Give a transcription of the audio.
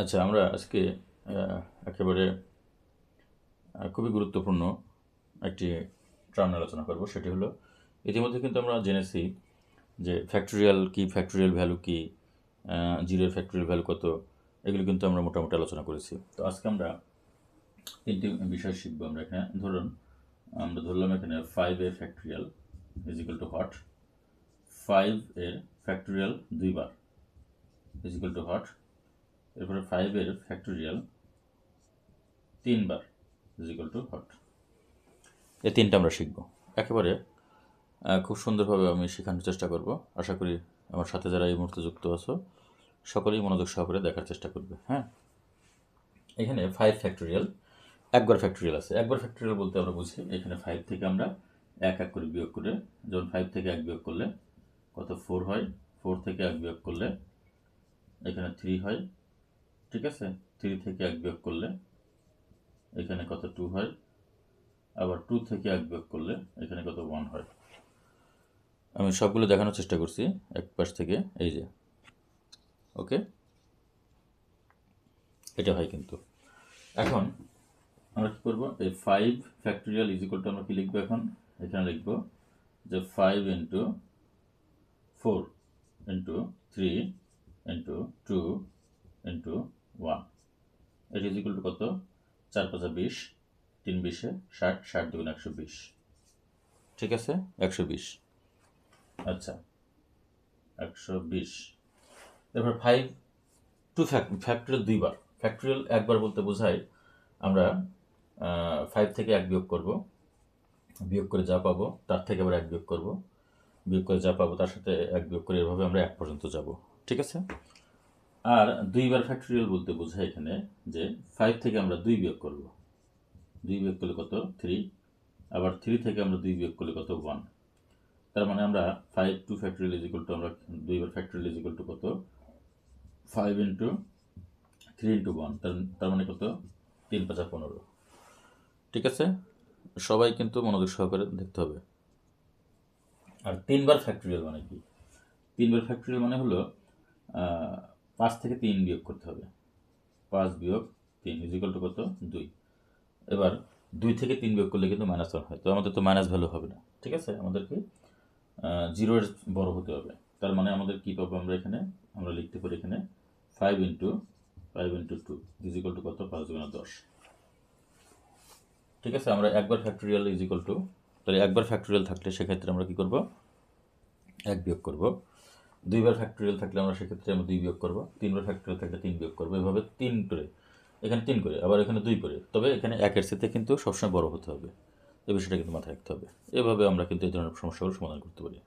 আচ্ছা আমরা আজকে একেবারে খুবই গুরুত্বপূর্ণ একটি টার্ম আলোচনা করব। সেটি হলো, ইতিমধ্যে কিন্তু আমরা জেনেছি যে ফ্যাক্টরিয়াল কি ফ্যাক্টরিয়াল ভ্যালু কি জিরোর ফ্যাক্টরিয়াল ভ্যালু কত, এগুলো কিন্তু আমরা মোটামুটি আলোচনা করেছি। তো আজকে আমরা তিনটি বিষয় শিখব আমরা এখানে। ধরুন, আমরা ধরলাম এখানে ফাইভ এর factorial is equal to what five এর ফ্যাক্টরিয়াল দুইবার ইজ ইকুয়াল টু হট এরপরে ফাইভের ফ্যাক্টোরিয়াল তিনবার ইজ ইকুয়াল টু হট এই তিনটা আমরা শিখব। একেবারে খুব সুন্দরভাবে আমি শেখানোর চেষ্টা করব। আশা করি আমার সাথে যারা এই মুহূর্তে যুক্ত আছো, সকলেই মনোযোগ সহকারে দেখার চেষ্টা করবে হ্যাঁ? এখানে ফাইভ ফ্যাক্টোরিয়াল একবার ফ্যাক্টোরিয়াল আছে। একবার ফ্যাক্টোরিয়াল বলতে আমরা বুঝি, এখানে ফাইভ থেকে আমরা এক এক করে বিয়োগ করে যখন ফাইভ থেকে এক বিয়োগ করলে কত ফোর হয়? ফোর থেকে এক বিয়োগ করলে এখানে থ্রি হয়। ঠিক আছে? থ্রি থেকে এক বিয়োগ করলে এখানে কত টু হয়? আবার টু থেকে এক বিয়োগ করলে এখানে কত ওয়ান হয়? আমি সবগুলো দেখানোর চেষ্টা করছি এক পাশ থেকে, এই যে। ওকে এটা হয় কিন্তু। এখন আমরা কী করব? এই five factorial is equal to আমরা কি লিখব এখন? এখানে লিখব যে five into four into three into two into one. এটি ইজ টু কত? চার পাঁচা বিশ, তিন বিশে ষাট ষাট দুগুণ একশো বিশ। ঠিক আছে? একশো বিশ। আচ্ছা। একশো বিশ। এরপর ফাইভ টু ফ্যাক্টরিয়াল দুইবার। ফ্যাক্টরিয়াল একবার বলতে বোঝায় আমরা ফাইভ থেকে এক বিয়োগ করব। বিয়োগ করে যা পাবো, তার থেকে আবার এক বিয়োগ করব। বিয়োগ করে যা পাবো, তার সাথে এক বিয়োগ করে এভাবে আমরা এক পর্যন্ত যাব। ঠিক আছে? আর দুইবার ফ্যাক্টরিয়াল বলতে বোঝায় এখানে যে ফাইভ থেকে আমরা দুই বিয়োগ করব। দুই বিয়োগ করলে কত? থ্রি আবার থ্রি থেকে আমরা দুই বিয়োগ করলে কত? ওয়ান তার মানে আমরা five two factorial is equal to আমরা দুইবার ফ্যাক্টরিয়াল ইজ ইকুয়াল টু কত? Five into three into one তার মানে কত? তিন পাঁচা পনেরো। ঠিক আছে? সবাই কিন্তু মনোযোগ সহকারে দেখতে হবে। আর তিনবার ফ্যাক্টরিয়াল মানে কি? তিনবার ফ্যাক্টরিয়াল মানে হলো পাঁচ থেকে তিন বিয়োগ করতে হবে। পাঁচ বিয়োগ তিন ইজিক্যাল টু কত? দুই। এবার দুই থেকে তিন বিয়োগ করলে কিন্তু মাইনাস ওয়ান হয়। তো আমাদের তো মাইনাস ভ্যালু হবে না, ঠিক আছে? আমাদেরকে জিরোর বড় হতে হবে। তার মানে আমাদের কী পাবো আমরা এখানে? আমরা লিখতে পারি এখানে five into five into two is equal to কত? পাঁচ দুগুণা দশ। ঠিক আছে? আমরা একবার ফ্যাক্টরিয়াল ইজিক্যাল টু তাহলে একবার ফ্যাক্টরিয়াল থাকলে সেক্ষেত্রে আমরা কী করব? এক বিয়োগ করব। দুইবার ফ্যাক্টোরিয়াল থাকলে আমরা সেক্ষেত্রে আমরা দুই বিয়োগ করব। তিনবার ফ্যাক্টোরিয়াল থাকলে তিন বিয়োগ করব। এভাবে তিন করে, এখানে তিন করে, আবার এখানে দুই করে। তবে এখানে একের সাথে কিন্তু সবসময় বড় হতে হবে। এই বিষয়টা কিন্তু মাথায় রাখতে হবে। এভাবে আমরা কিন্তু এই ধরনের সমস্যাগুলো সমাধান করতে পারি।